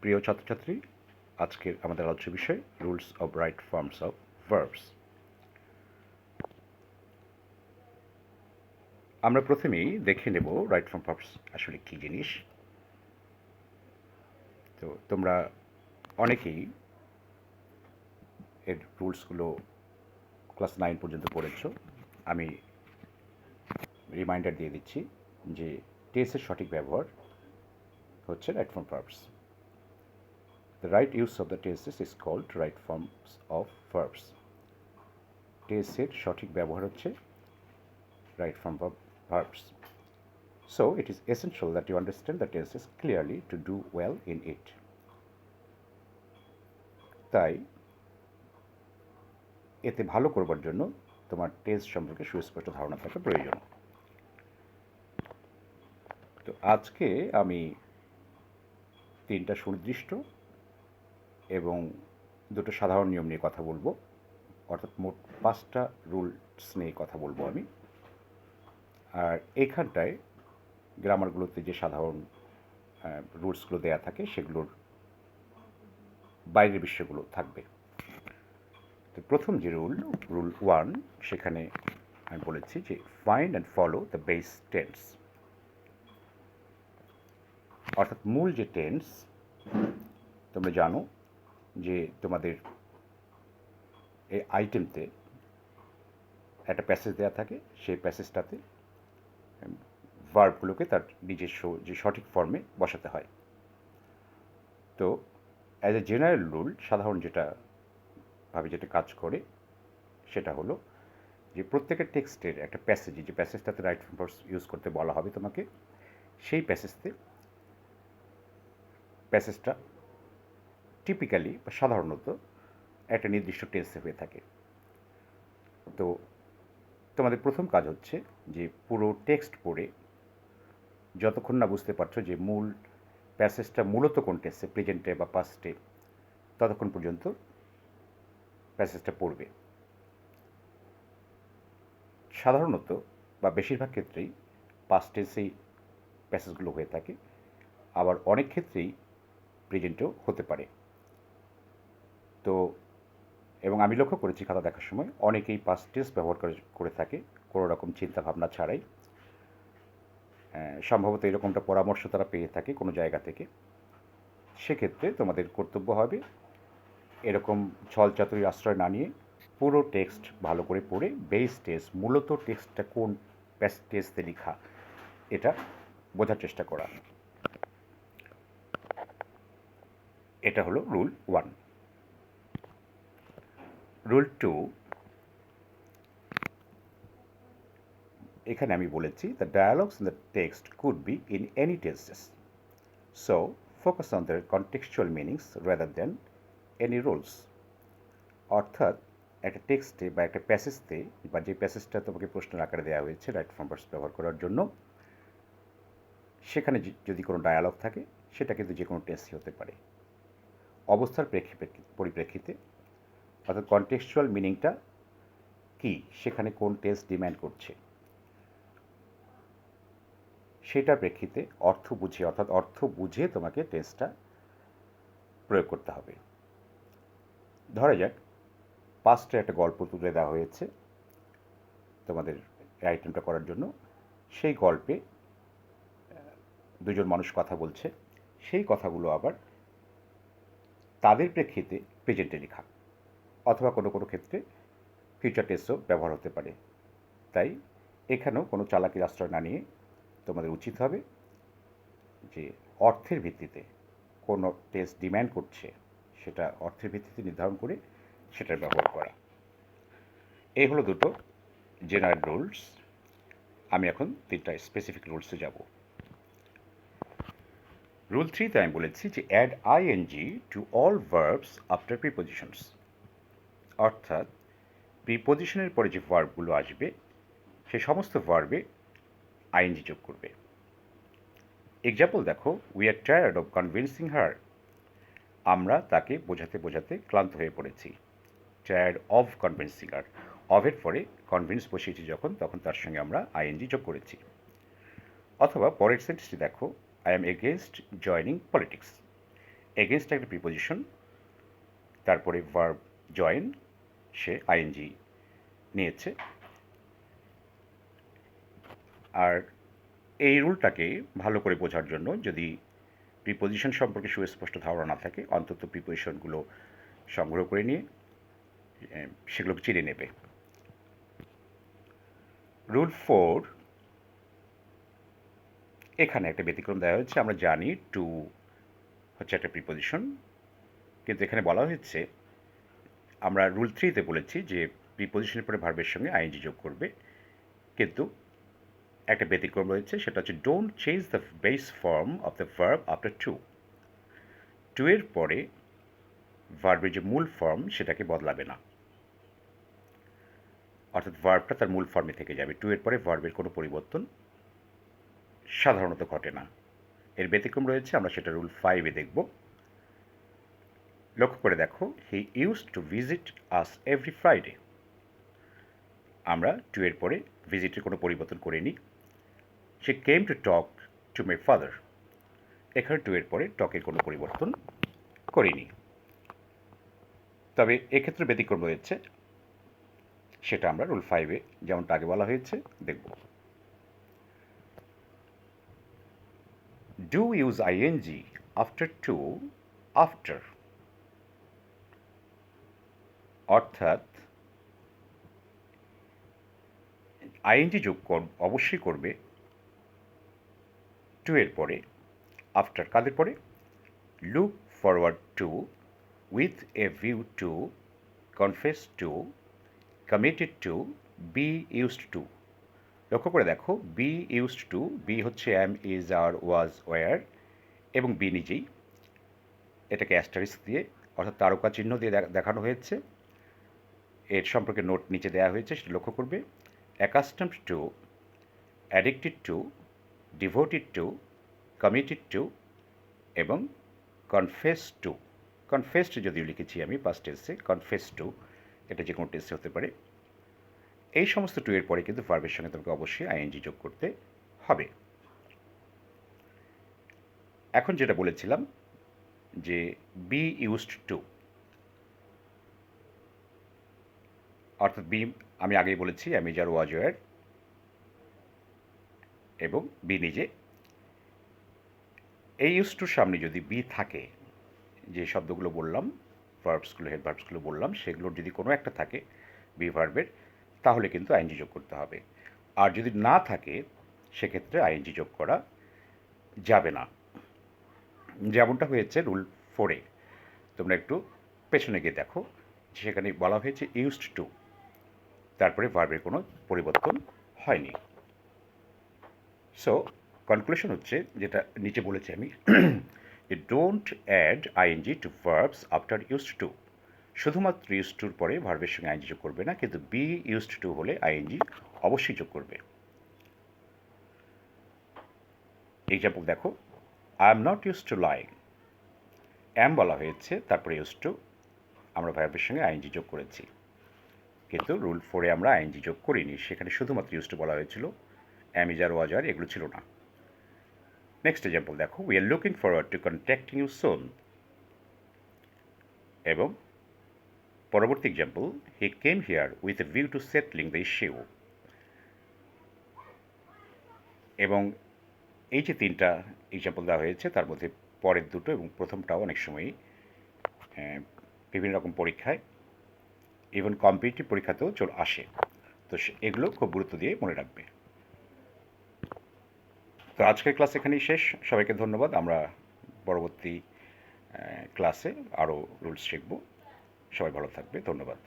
প্রিয় ছাত্রছাত্রী, আজকের আমাদের আলোচ্য বিষয় rules of right forms of verbs. আমরা প্রথমেই দেখে নেব রাইট ফর্ম ভার্বস আসলে কী জিনিস। তো তোমরা অনেকেই এর রুলসগুলো ক্লাস নাইন পর্যন্ত পড়েছ। আমি রিমাইন্ডার দিয়ে দিচ্ছি যে টেসের সঠিক ব্যবহার হচ্ছে right form verbs. The right use of the tenses is called right forms of verbs. টেসের সঠিক ব্যবহার হচ্ছে right form of verbs. So it is essential that you understand the tenses clearly to do well in it. তাই এতে ভালো করবার জন্য তোমার টেস্ট সম্পর্কে সুস্পষ্ট ধারণা থাকা প্রয়োজন তো আজকে আমি তিনটা সুনির্দিষ্ট এবং দুটো সাধারণ নিয়ম নিয়ে কথা বলব। অর্থাৎ মোট পাঁচটা রুলস নিয়ে কথা বলব আমি। আর এইখানটায় গ্রামারগুলোতে যে সাধারণ রুলসগুলো দেয়া থাকে সেগুলোর বাইরের বিষয়গুলো থাকবে। তো প্রথম যে রুল রুল ওয়ান, সেখানে আমি বলেছি যে find and follow the base tense অর্থাৎ মূল যে টেন্স তোমরা জানো যে তোমাদের এই আইটেমতে একটা প্যাসেজ দেওয়া থাকে, সেই প্যাসেজটাতে ভার্বগুলোকে তার নিজস্ব যে সঠিক ফর্মে বসাতে হয়। তো অ্যাজ এ জেনারেল রুল সাধারণ যেটা ভাবে যেটা কাজ করে, সেটা হলো যে প্রত্যেকের টেক্সটের একটা প্যাসেজে যে প্যাসেজটাতে রাইট ফর্স ইউজ করতে বলা হবে তোমাকে, সেই প্যাসেজতে প্যাসেজটা টিপিক্যালি বা সাধারণত, একটা নির্দিষ্ট টেন্সে হয়ে থাকে। তো, তোমাদের প্রথম কাজ হচ্ছে যে, পুরো টেক্সট পড়ে, যতক্ষণ না বুঝতে পারছ যে, মূল প্যাসেজটা মূলত কোন টেন্সে প্রেজেন্টে বা পাস্টে ততক্ষণ পর্যন্ত প্যাসেজটা পড়বে। সাধারণত, বা বেশিরভাগ ক্ষেত্রেই পাস্ট টেন্সেই প্যাসেজগুলো হয়ে থাকে, আবার অনেক ক্ষেত্রেই প্রেজেন্টেও হতে পারে। তো, এবং আমি লক্ষ্য করেছি খাতা দেখার সময়, অনেকেই পাস্ট টেন্স ব্যবহার করে করে থাকে, কোনো রকম চিন্তা ভাবনা ছাড়াই সম্ভবত এরকমটা পরামর্শ তারা পেয়ে থাকে কোনো জায়গা থেকে। সেক্ষেত্রে তোমাদের কর্তব্য হবে এরকম ছল চাতুরি আশ্রয় না নিয়ে পুরো টেক্সট ভালো করে পড়ে বেস টেক্সট মূলত টেক্সটটা কোন টেক্সটে লেখা, এটা বোঝার চেষ্টা করা। এটা হলো রুল ওয়ান রুল টু, এখানে আমি বলেছি the dialogues in the text could be in any tenses so focus on the contextual meanings rather than any rules অর্থাৎ, একটা টেক্সটে বা একটা প্যাসেজতে বা যে প্যাসেজটা তোমাকে প্রশ্নের আকারে দেওয়া হয়েছে রাইট ফর্মার্স ব্যবহার করার জন্য, সেখানে যদি কোনো ডায়ালগ থাকে, সেটা কিন্তু যে কোনো টেন্সই হতে পারে। অবস্থার পরিপ্রেক্ষিতে অর্থাৎ কন্টেক্সচুয়াল মিনিংটা কি? সেখানে কোন টেন্স ডিম্যান্ড করছে? সেটার প্রেক্ষিতে অর্থ বুঝে, অর্থাৎ অর্থ বুঝে তোমাকে টেন্সটা প্রয়োগ করতে হবে। ধরা যাক পাঁচটা একটা গল্প তুলে দেওয়া হয়েছে তোমাদের আইটেমটা করার জন্য। সেই গল্পে দুজন মানুষ কথা বলছে। সেই কথাগুলো আবার তাদের প্রেক্ষিতে প্রেজেন্টে লেখা। অথবা কোনো কোনো ক্ষেত্রে ফিউচার টেস্টও ব্যবহার হতে পারে। তাই এখানেও কোনো চালাকির আশ্রয় না নিয়ে তোমাদের উচিত হবে যে অর্থের ভিত্তিতে কোনো টেস্ট ডিম্যান্ড করছে, সেটা অর্থের ভিত্তিতে নির্ধারণ করে সেটার ব্যবহার করা। এই হলো দুটো জেনারেল রুলস আমি এখন তিনটা স্পেসিফিক রুলসে যাব। রুল থ্রিতে আমি বলেছি যে add ING to all verbs after prepositions অর্থাৎ প্রিপোজিশনের পরে যে ভার্বগুলো আসবে, সে সমস্ত ভার্বে আইএনজি যোগ করবে। এক্সাম্পল দেখো we are tired of convincing her আমরা তাকে বোঝাতে বোঝাতে ক্লান্ত হয়ে পড়েছি। টায়ার্ড অফ কনভিন্সিং হার অফের পরে কনভিন্স বসিয়েছি যখন, তখন তার সঙ্গে আমরা আইএনজি যোগ করেছি। অথবা পরের সেন্টেন্সটি দেখো I am against joining politics against একটা প্রিপোজিশন তারপরে ভার্ব জয়েন সে আইএনজি নিয়েছে। আর এই রুলটাকে ভালো করে বোঝার জন্য যদি প্রিপোজিশন সম্পর্কে সুস্পষ্ট ধারণা না থাকে, অন্তত প্রিপোজিশনগুলো সংগ্রহ করে নিয়ে সেগুলোকে চিনে নেবে। রুল ফোর, এখানে একটা ব্যতিক্রম দেওয়া হয়েছে। আমরা জানি টু হচ্ছে একটা প্রিপোজিশন কিন্তু এখানে বলা হয়েছে আমরা রুল থ্রিতে বলেছি যে প্রিপোজিশনের পরে ভার্বের সঙ্গে আইএনজি যোগ করবে। কিন্তু একটা ব্যতিক্রম রয়েছে, সেটা হচ্ছে don't change the base form of the verb after to to এর পরে ভার্বের যে মূল ফর্ম সেটাকে বদলাবে না। অর্থাৎ ভার্বটা তার মূল ফর্মে থেকে যাবে। টু এর পরে ভার্বের কোনো পরিবর্তন সাধারণত ঘটে না। এর ব্যতিক্রম রয়েছে, আমরা সেটা রুল ফাইভে দেখব। লক্ষ্য করে দেখো he use to visit us every Friday আমরা টু এর পরে ভিজিটের কোনো পরিবর্তন করিনি। সে came to talk to my father এখানে টু এর পরে টকের কোনো পরিবর্তন করিনি। তবে এক্ষেত্রে ব্যতিক্রম রয়েছে। সেটা আমরা রুল ফাইভে যেমনটা আগে বলা হয়েছে, দেখব। Do use ING after to after অর্থাৎ আইএনজি যোগ অবশ্যই করবে টু এর পরে আফটার কাদের পরে? Look forward to with a view to confess to committed to be used to লক্ষ্য করে দেখো বি ইউজড টু বি হচ্ছে am is are was were এবং বি নিজেই। এটাকে অ্যাস্টারিস্ক দিয়ে, অর্থাৎ তারকা চিহ্ন দিয়ে দেখানো হয়েছে। এর সম্পর্কে নোট নিচে দেওয়া হয়েছে, সেটা লক্ষ্য করবে। Accustomed to addicted to devoted to committed to এবং কনফেস টু কনফেসড যদিও লিখেছি আমি পাস্ট টেন্সে কনফেস টু এটা যে কোনো টেন্সে হতে পারে। এই সমস্ত টু এর পরে কিন্তু ভার্বের সঙ্গে তোমাকে অবশ্যই আইএনজি যোগ করতে হবে। এখন যেটা বলেছিলাম যে বি ইউজড টু অর্থাৎ বি, আমি আগেই বলেছি, আমি যার ওয়াজয়ার এবং বি নিজে। এই ইউজ টুর সামনে যদি বি থাকে, যে শব্দগুলো বললাম ভার্বসগুলো হেড ভার্বসগুলো বললাম, সেগুলোর যদি কোনো একটা থাকে বি ভার্বের তাহলে কিন্তু আইনজি যোগ করতে হবে। আর যদি না থাকে, সেক্ষেত্রে আইনজি যোগ করা যাবে না। যেমনটা হয়েছে রুল ফোরে তোমরা একটু পেছনে গিয়ে দেখো সেখানে বলা হয়েছে ইউজড টু তারপরে ভার্বের কোনো পরিবর্তন হয়নি। সো কনক্লুশন হচ্ছে যেটা নিচে বলেছি আমি don't add ING to verbs after used to শুধুমাত্র ইউজ টুর পরে ভার্বের সঙ্গে আইনজি যোগ করবে না, কিন্তু বি ইউজড টু হলে আইএনজি অবশ্যই যোগ করবে। এক্সাম্পল দেখো I am not use to lying am বলা হয়েছে, তারপরে ইউজ টু আমরা ভার্বের সঙ্গে আইএনজি যোগ করেছি। কিন্তু রুল ফোরে আমরা আইএনজি যোগ করিনি, সেখানে শুধুমাত্র ইউজ টু বলা হয়েছিল অ্যামিজার ওয়াজার এগুলো ছিল না। নেক্সট এক্সাম্পল দেখো we are looking forward to contacting you soon এবং পরবর্তী example he came here with a view to settling the issue এবং এই যে তিনটা এক্সাম্পল দেওয়া হয়েছে, তার মধ্যে পরের দুটো এবং প্রথমটাও অনেক সময়ই বিভিন্ন রকম পরীক্ষায় ইভেন কম্পিটিটিভ পরীক্ষাতেও চল আসে। তো এগুলো খুব গুরুত্ব দিয়ে মনে রাখবে। তো আজকের ক্লাস এখানেই শেষ। সবাইকে ধন্যবাদ। আমরা পরবর্তী ক্লাসে আরও রুলস শিখব। সবাই ভালো থাকবে। ধন্যবাদ।